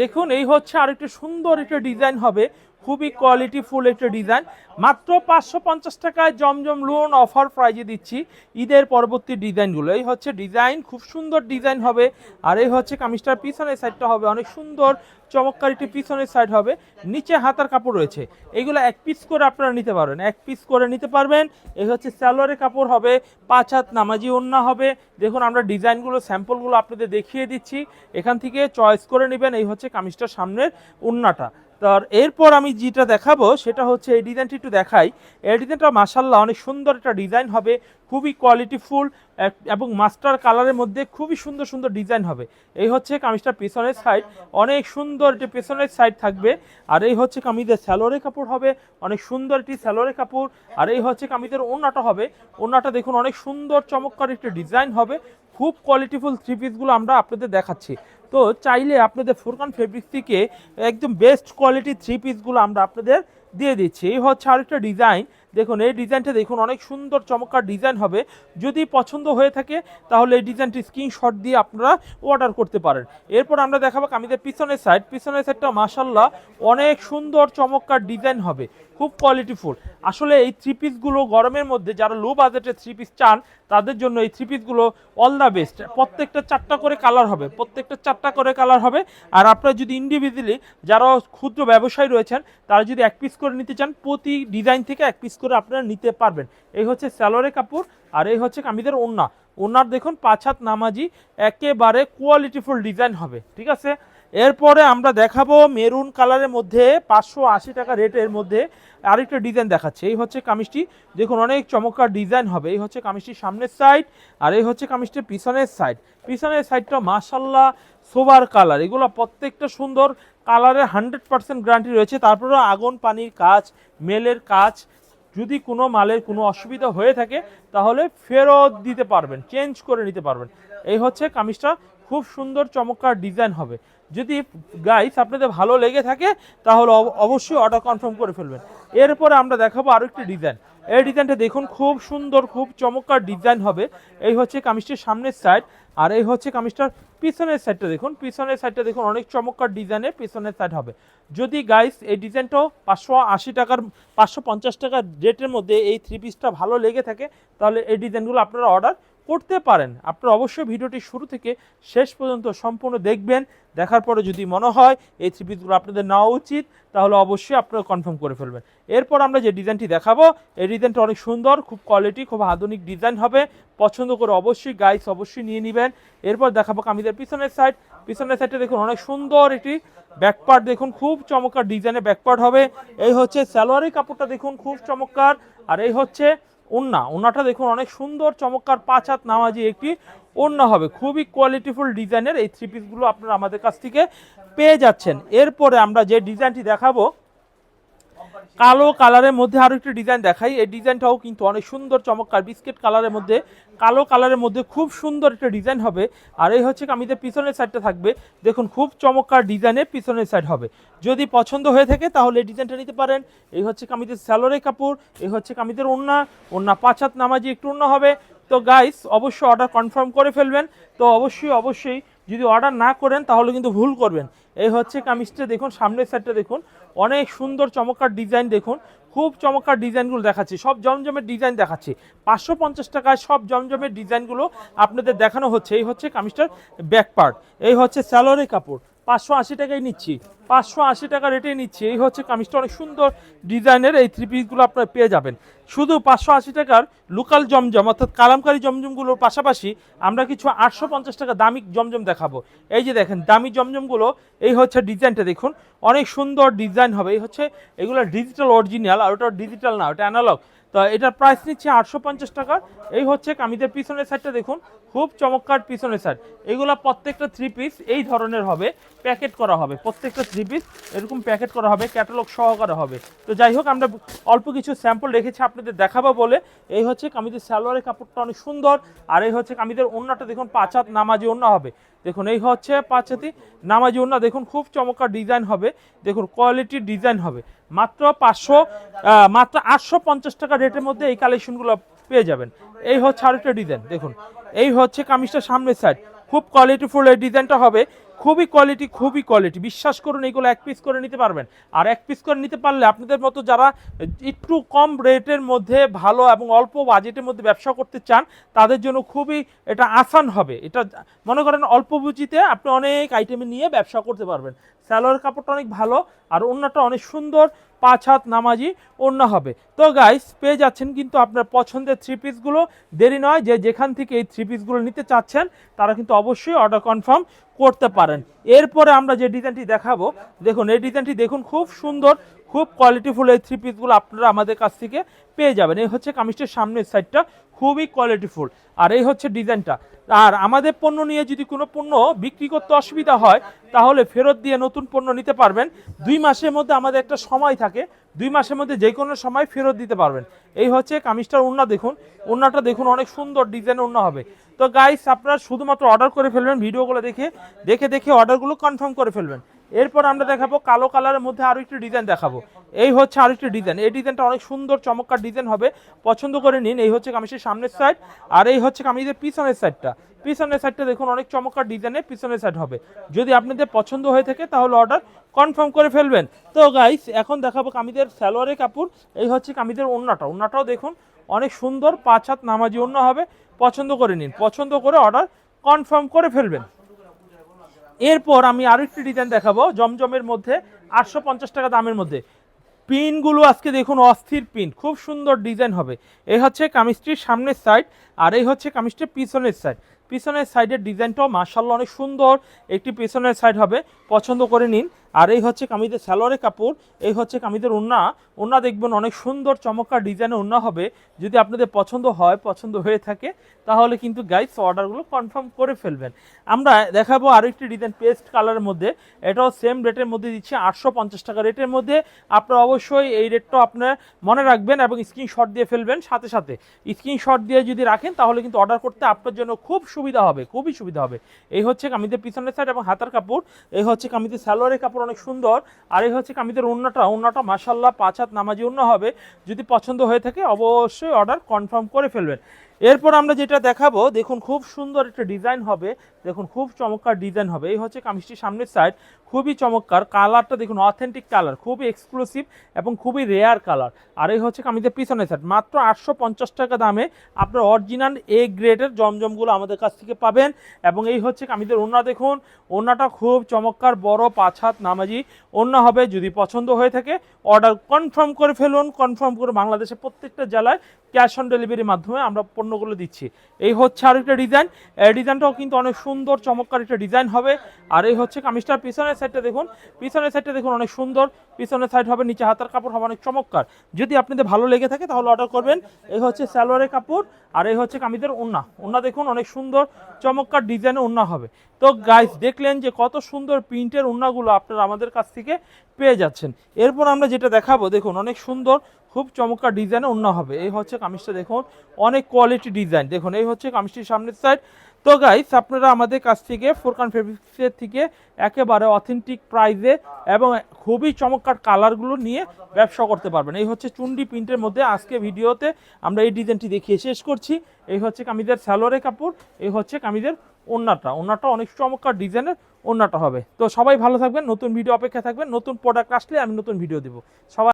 দেখুন এই হচ্ছে আরেকটি সুন্দর একটা ডিজাইন হবে। খুবই কোয়ালিটি ফুল একটা ডিজাইন মাত্র পাঁচশো পঞ্চাশ টাকায় জমজম লোন অফার প্রাইজে দিচ্ছি ঈদের পরবর্তী ডিজাইনগুলো এই হচ্ছে ডিজাইন খুব সুন্দর ডিজাইন হবে। আর এই হচ্ছে কামিজটার পিছনের সাইডটা হবে, অনেক সুন্দর, চমৎকার একটি পিছনের সাইড হবে। নিচে হাতার কাপড় রয়েছে। এগুলো এক পিস করে আপনারা নিতে পারবেন। এক পিস করে নিতে পারবেন। এই হচ্ছে স্যালোয়ারের কাপড় হবে, পাঁচ হাত নামাজি ওন্না হবে। দেখুন, আমরা ডিজাইনগুলো স্যাম্পলগুলো আপনাদের দেখিয়ে দিচ্ছি। এখান থেকে চয়েস করে নেবেন। এই হচ্ছে কামিজটার সামনের ওন্নাটা তার এরপর আমি যেটা দেখাবো, সেটা হচ্ছে এই ডিজাইনটি একটু দেখাই। এই ডিজাইনটা মাসাল্লাহ অনেক সুন্দর একটা ডিজাইন হবে, খুবই কোয়ালিটিফুল এবং মাস্টার কালারের মধ্যে খুবই সুন্দর সুন্দর ডিজাইন হবে। এই হচ্ছে কামিজটার পেছনের সাইড, অনেক সুন্দর একটি পেছনের সাইড থাকবে। আর এই হচ্ছে কামিজের স্যালোরে কাপড় হবে, অনেক সুন্দর একটি স্যালোরে কাপড়। আর এই হচ্ছে কামিজের ওড়নাটা হবে, ওড়নাটা দেখুন অনেক সুন্দর চমৎকার একটি ডিজাইন হবে। খুব কোয়ালিটিফুল থ্রি পিসগুলো আমরা আপনাদের দেখাচ্ছি। তো চাইলে আপনাদের ফোরকান ফেব্রিক থেকে একদম বেস্ট কোয়ালিটি থ্রি পিসগুলো আমরা আপনাদের দিয়ে দিচ্ছি। এই হচ্ছে আরেকটা ডিজাইন দেখুন, এই ডিজাইনটা দেখুন, অনেক সুন্দর, চমৎকার ডিজাইন হবে। যদি পছন্দ হয়ে থাকে, তাহলে এই ডিজাইনটি স্ক্রিনশট দিয়ে আপনারা অর্ডার করতে পারেন। এরপর আমরা দেখাবো কামিজের পিছনের সাইড পিছনের সাইডটা মাসাল্লাহ অনেক সুন্দর, চমৎকার ডিজাইন হবে। খুব কোয়ালিটিফুল আসলে এই থ্রি পিসগুলো গরমের মধ্যে যারা লো বাজেটের থ্রি পিস চান, তাদের জন্য এই থ্রি পিসগুলো অল দ্য বেস্ট প্রত্যেকটা চারটা করে কালার হবে, প্রত্যেকটা চারটা করে কালার হবে। আর আপনারা যদি ইন্ডিভিজুয়ালি যারা ক্ষুদ্র ব্যবসায়ী রয়েছেন, তারা যদি এক পিস করে নিতে চান, প্রতি ডিজাইন থেকে এক পিস করে আপনারা নিতে পারবেন। এই হচ্ছে স্যালোরে কাপড় আর এই হচ্ছে কামিদের ওন্না ওনার দেখুন পাঁচ হাত নামাজি, একেবারে কোয়ালিটিফুল ডিজাইন হবে, ঠিক আছে? এরপরে আমরা দেখাবো মেরুন কালারের মধ্যে পাঁচশো আশি টাকা রেটের মধ্যে আরেকটা ডিজাইন দেখাচ্ছে। এই হচ্ছে কামিজটি, দেখুন অনেক চমৎকার ডিজাইন হবে। এই হচ্ছে কামিজটির সামনের সাইড আর এই হচ্ছে কামিজটির পিছনের সাইড পিছনের সাইডটা মাসাল্লাহ সোবার কালার। এগুলো প্রত্যেকটা সুন্দর কালারের হান্ড্রেড পার্সেন্ট গ্যারান্টি রয়েছে। তারপরে আগুন, পানির কাজ, মেলের কাজ যদি কোনো মালের কোনো অসুবিধা হয়ে থাকে, তাহলে ফেরত দিতে পারবেন চেঞ্জ করে নিতে পারবেন। এই হচ্ছে কামিজটা, খুব সুন্দর, চমৎকার ডিজাইন হবে। যদি গাইস আপনাদের ভালো লেগে থাকে, তাহলে অব- অবশ্যই অর্ডার কনফার্ম করে ফেলবেন। এরপরে আমরা দেখাবো আরও একটি ডিজাইন এই ডিজাইনটা দেখুন, খুব সুন্দর, খুব চমৎকার ডিজাইন হবে। এই হচ্ছে কামিজটির সামনের সাইড আর এই হচ্ছে কামিজটার পিছনের সাইডটা দেখুন। পিছনের সাইডটা দেখুন, অনেক চমৎকার ডিজাইনের পিছনের সাইড হবে। যদি গাইস এই ডিজাইনটাও পাঁচশো আশি টাকার, পাঁচশো পঞ্চাশ টাকার রেটের মধ্যে এই থ্রি পিসটা ভালো লেগে থাকে, তাহলে এই ডিজাইনগুলো আপনারা অর্ডার করতে পারেন। আপনারা অবশ্যই ভিডিওটি শুরু থেকে শেষ পর্যন্ত সম্পূর্ণ দেখবেন। দেখার পরে যদি মনে হয় এই থ্রি পিসগুলো আপনাদের নেওয়া উচিত, তাহলে অবশ্যই আপনারা কনফার্ম করে ফেলবেন। এরপর আমরা যে ডিজাইনটি দেখাবো, এই ডিজাইনটা অনেক সুন্দর, খুব কোয়ালিটি খুব আধুনিক ডিজাইন হবে। পছন্দ করে অবশ্যই গাইস অবশ্যই নিয়ে নেবেন। এরপর দেখাবো কামিজের পিছনের সাইড পিছনের সাইডটা দেখুন, অনেক সুন্দর একটি ব্যাকপার্ট দেখুন, খুব চমৎকার ডিজাইনের ব্যাকপার্ট হবে। এই হচ্ছে স্যালোয়ারি কাপড়টা দেখুন, খুব চমৎকার। আর এই হচ্ছে ওন্না ওন্নাটা দেখুন অনেক সুন্দর, চমৎকার, পাঁচ হাত নামাজি একটি ওন্না হবে। খুবই কোয়ালিটিফুল ডিজাইনের এই থ্রি পিসগুলো আপনারা আমাদের কাছ থেকে পেয়ে যাচ্ছেন। এরপরে আমরা যে ডিজাইনটি দেখাবো কালো কালারের মধ্যে আরও একটি ডিজাইন দেখাই। এই ডিজাইনটাও কিন্তু অনেক সুন্দর, চমৎকার। বিস্কিট কালারের মধ্যে, কালো কালারের মধ্যে খুব সুন্দর একটা ডিজাইন হবে। আর এই হচ্ছে কামিজের পিছনের সাইডটা থাকবে। দেখুন, খুব চমৎকার ডিজাইনের পিছনের সাইড হবে। যদি পছন্দ হয়ে থাকে, তাহলে এই ডিজাইনটা নিতে পারেন। এই হচ্ছে কামিজের স্যালোরে কাপড়, এই হচ্ছে কামিজের ওড়না। ওড়না পাঁচ হাত নামাজি একটু ওড়না হবে। তো গাইস অবশ্যই অর্ডার কনফার্ম করে ফেলবেন। তো অবশ্যই অবশ্যই যদি অর্ডার না করেন, তাহলে কিন্তু ভুল করবেন। এই হচ্ছে কামিজটা, দেখুন, সামনের সাইডটা দেখুন। অনেক সুন্দর চমৎকার ডিজাইন দেখুন। খুব চমৎকার ডিজাইনগুলো দেখাচ্ছি। সব জমজমের ডিজাইন দেখাচ্ছি। পাঁচশো পঞ্চাশ টাকায় সব জমজমের ডিজাইনগুলো আপনাদের দেখানো হচ্ছে। এই হচ্ছে কামিজটার ব্যাক পার্ট এই হচ্ছে স্যালোরে কাপড়। পাঁচশো আশি টাকায় নিচ্ছি। পাঁচশো আশি টাকা রেটে নিচ্ছি। এই হচ্ছে কামিজটা, অনেক সুন্দর ডিজাইনের এই থ্রি পিসগুলো আপনারা পেয়ে যাবেন। শুধু পাঁচশো আশি টাকার লোকাল জমজম, অর্থাৎ কালামকারি জমজমগুলোর পাশাপাশি আমরা কিছু আটশো পঞ্চাশ টাকা দামি জমজম দেখাবো। এই যে দেখেন, দামি জমজমগুলো, এই হচ্ছে ডিজাইনটা দেখুন। অনেক সুন্দর ডিজাইন হবে। এই হচ্ছে, এগুলো ডিজিটাল অরিজিনাল আর ওটা ডিজিটাল না, ওটা অ্যানালগ তো এটার প্রাইস নিচ্ছে আটশো পঞ্চাশ টাকা। এই হচ্ছে কামিজের পিছনের সাইডটা দেখুন, খুব চমৎকার পিছনের সাইড এগুলো প্রত্যেকটা থ্রি পিস এই ধরনের হবে প্যাকেট করা হবে। প্রত্যেকটা থ্রি পিস এরকম প্যাকেট করা হবে ক্যাটালগ সহকারে হবে। তো যাই হোক, আমরা অল্প কিছু স্যাম্পল রেখেছি আপনাদের দেখাবো বলে। এই হচ্ছে কামিজের সালোয়ারের কাপড়টা অনেক সুন্দর, আর এই হচ্ছে কামিজের ওড়নাটা দেখুন, পাঁচ হাত নামাজি ওড়না হবে। দেখুন, এই হচ্ছে পাঁচ হাতি নামাজি ওড়না। দেখুন, খুব চমৎকার ডিজাইন হবে। দেখুন, কোয়ালিটির ডিজাইন হবে। মাত্র পাঁচশো মাত্র আটশো পঞ্চাশ টাকা রেটের মধ্যে এই কালেকশনগুলো পেয়ে যাবেন। এই হচ্ছে আরেকটা ডিজাইন, দেখুন। এই হচ্ছে কামিজটা সামনের সাইড খুব কোয়ালিটিফুল এই ডিজাইনটা হবে। খুবই কোয়ালিটি খুবই কোয়ালিটি বিশ্বাস করুন এগুলো এক পিস করে নিতে পারবেন। আর এক পিস করে নিতে পারলে আপনাদের মতো যারা একটু কম রেটের মধ্যে ভালো এবং অল্প বাজেটের মধ্যে ব্যবসা করতে চান, তাদের জন্য খুবই এটা আসান হবে। এটা মনে করেন অল্প পুঁজিতে আপনি অনেক আইটেম নিয়ে ব্যবসা করতে পারবেন। স্যালোয়ার কাপড়টা অনেক ভালো আর অন্যটা অনেক সুন্দর। পাঁচ হাত নামাজি অন্য হবে। তো গাইস পেয়ে যাচ্ছেন কিন্তু আপনার পছন্দের থ্রি পিসগুলো দেরি নয় যে যেখান থেকে এই থ্রি পিসগুলো নিতে চাচ্ছেন, তারা কিন্তু অবশ্যই অর্ডার কনফার্ম করতে পারেন। এরপরে আমরা যে ডিজাইনটি দেখাবো, দেখুন, এই ডিজাইনটি দেখুন, খুব সুন্দর, খুব কোয়ালিটিফুল এই থ্রি পিসগুলো আপনারা আমাদের কাছ থেকে পেয়ে যাবেন। এই হচ্ছে কামিজটির সামনের সাইডটা খুবই কোয়ালিটিফুল আর এই হচ্ছে ডিজাইনটা। আর আমাদের পণ্য নিয়ে যদি কোনো পণ্য বিক্রি করতে অসুবিধা হয়, তাহলে ফেরত দিয়ে নতুন পণ্য নিতে পারবেন। দুই মাসের মধ্যে আমাদের একটা সময় থাকে, দুই মাসের মধ্যে যে কোনো সময় ফেরত দিতে পারবেন। এই হচ্ছে কামিজটার ওড়না, দেখুন, ওড়নাটা দেখুন, অনেক সুন্দর ডিজাইন ওড়না হবে। তো গাইস আপনারা শুধুমাত্র অর্ডার করে ফেলবেন, ভিডিওগুলো দেখে দেখে দেখে অর্ডারগুলো কনফার্ম করে ফেলবেন। এরপর আমরা দেখাবো কালো কালারের মধ্যে আরও একটি ডিজাইন দেখাবো। এই হচ্ছে আরও একটি ডিজাইন এই ডিজাইনটা অনেক সুন্দর, চমৎকার ডিজাইন হবে। পছন্দ করে নিন, এই হচ্ছে কামিজের সামনের সাইড আর এই হচ্ছে কামিজের পিছনের সাইডটা পিছনের সাইডটা দেখুন, অনেক চমৎকার ডিজাইনের পিছনের সাইড হবে। যদি আপনাদের পছন্দ হয়ে থাকে, তাহলে অর্ডার কনফার্ম করে ফেলবেন। তো গাইস এখন দেখাবো কামিজের সালোয়ারের কাপড়। এই হচ্ছে কামিজের ওড়নাটা ওড়নাটাও দেখুন অনেক সুন্দর পাঁচ হাত নামাজি অন্য হবে, পছন্দ করে নিন। পছন্দ করে অর্ডার কনফার্ম করে ফেলবেন। এরপর আমি আরও একটি ডিজাইন দেখাবো, জমজমের মধ্যে আটশো পঞ্চাশ টাকা দামের মধ্যে। পিনগুলো আজকে দেখুন অস্থির পিন, খুব সুন্দর ডিজাইন হবে। এই হচ্ছে কামিজটির সামনের সাইড আর এই হচ্ছে কামিজটির পিছনের সাইড পিছনের সাইডের ডিজাইনটাও মার্শাল্লাহ অনেক সুন্দর। একটি পিছনের সাইড হবে, পছন্দ করে নিন। আর এই হচ্ছে কামিজের স্যালোয়ারের কাপড়, এই হচ্ছে কামিজের ওন্না ওন্না দেখবেন অনেক সুন্দর, চমৎকার ডিজাইনের ওন্না হবে। যদি আপনাদের পছন্দ হয়, পছন্দ হয়ে থাকে, তাহলে কিন্তু গাইস অর্ডারগুলো কনফার্ম করে ফেলবেন। আমরা দেখাবো আরও একটি ডিজাইন পেস্ট কালারের মধ্যে। এটাও সেম রেটের মধ্যে দিচ্ছে, আটশো পঞ্চাশ টাকা রেটের মধ্যে। আপনারা অবশ্যই এই রেটটা আপনার মনে রাখবেন এবং স্ক্রিনশট দিয়ে ফেলবেন সাথে সাথে। স্ক্রিনশট দিয়ে যদি রাখেন, তাহলে কিন্তু অর্ডার করতে আপনার জন্য খুব সুবিধা হবে, খুবই সুবিধা হবে। এই হচ্ছে কামিদের পিছনের সাইড এবং হাতার কাপড়, এই হচ্ছে কামিদের সালোয়ারের কাপড় অনেক সুন্দর, আর এই হচ্ছে কামিদের অন্যটা অন্যটা মাসাল্লাহ পাঁচ হাত নামাজি অন্য হবে। যদি পছন্দ হয়ে থাকে অবশ্যই অর্ডার কনফার্ম করে ফেলবেন। এরপর আমরা যেটা দেখাবো, দেখুন খুব সুন্দর একটা ডিজাইন হবে, দেখুন খুব চমৎকার ডিজাইন হবে। এই হচ্ছে কামিজটির সামনের সাইড খুবই চমৎকার। কালারটা দেখুন অথেন্টিক কালার খুবই এক্সক্লুসিভ এবং খুবই রেয়ার কালার আর এই হচ্ছে কামিজের পিছনের সাইড মাত্র আটশো পঞ্চাশ টাকা দামে আপনার অরিজিনাল এ গ্রেডের জমজমগুলো আমাদের কাছ থেকে পাবেন। এবং এই হচ্ছে কামিজের ওড়না দেখুন, ওড়নাটা খুব চমৎকার, বড় পাঁচ হাত নামাজি। ওড়না হবে যদি পছন্দ হয়ে থাকে অর্ডার কনফার্ম করে ফেলুন কনফার্ম করে বাংলাদেশের প্রত্যেকটা জেলায় ক্যাশ অন ডেলিভারির মাধ্যমে আমরা পণ্যগুলো দিচ্ছি। এই হচ্ছে আর একটা ডিজাইন। এই ডিজাইনটাও কিন্তু অনেক সুন্দর, চমৎকার একটা ডিজাইন হবে। আর এই হচ্ছে কামিজটার পিছনের সাইডটা দেখুন। পিছনের সাইডটা দেখুন অনেক সুন্দর। পিছনের সাইড হবে, নিচে হাতার কাপড় হবে, অনেক চমৎকার। যদি আপনাদের ভালো লেগে থাকে তাহলে অর্ডার করবেন। এই হচ্ছে স্যালোয়ারের কাপড় আর এই হচ্ছে কামিজের ওন্না ওন্না দেখুন অনেক সুন্দর, চমৎকার ডিজাইনের ওন্না হবে। তো গাইস দেখলেন যে কত সুন্দর প্রিন্টের ওন্নাগুলো আপনারা আমাদের কাছ থেকে পেয়ে যাচ্ছেন। এরপর আমরা যেটা দেখাবো, দেখুন অনেক সুন্দর খুব চমৎকার ডিজাইনে অন্য হবে। এই হচ্ছে কামিজটা দেখুন। অনেক কোয়ালিটি ডিজাইন দেখুন, এই হচ্ছে কামিজটির সামনের সাইড তো গাইস আপনারা আমাদের কাছ থেকে ফোরকান ফেব্রিক্সের থেকে একেবারে অথেন্টিক প্রাইজে এবং খুবই চমৎকার কালারগুলো নিয়ে ব্যবসা করতে পারবেন। এই হচ্ছে চুন্ডি প্রিন্টের মধ্যে আজকে ভিডিওতে আমরা এই ডিজাইনটি দেখিয়ে শেষ করছি। এই হচ্ছে কামিজের স্যালোয়ারের কাপড়, এই হচ্ছে কামিজের ওন্নাটা। ওন্নাটা অনেক চমৎকার ডিজাইনের ওন্নাটা হবে। তো সবাই ভালো থাকবেন, নতুন ভিডিও অপেক্ষা থাকবেন, নতুন প্রোডাক্ট আসলে আমি নতুন ভিডিও দেবো। সবাই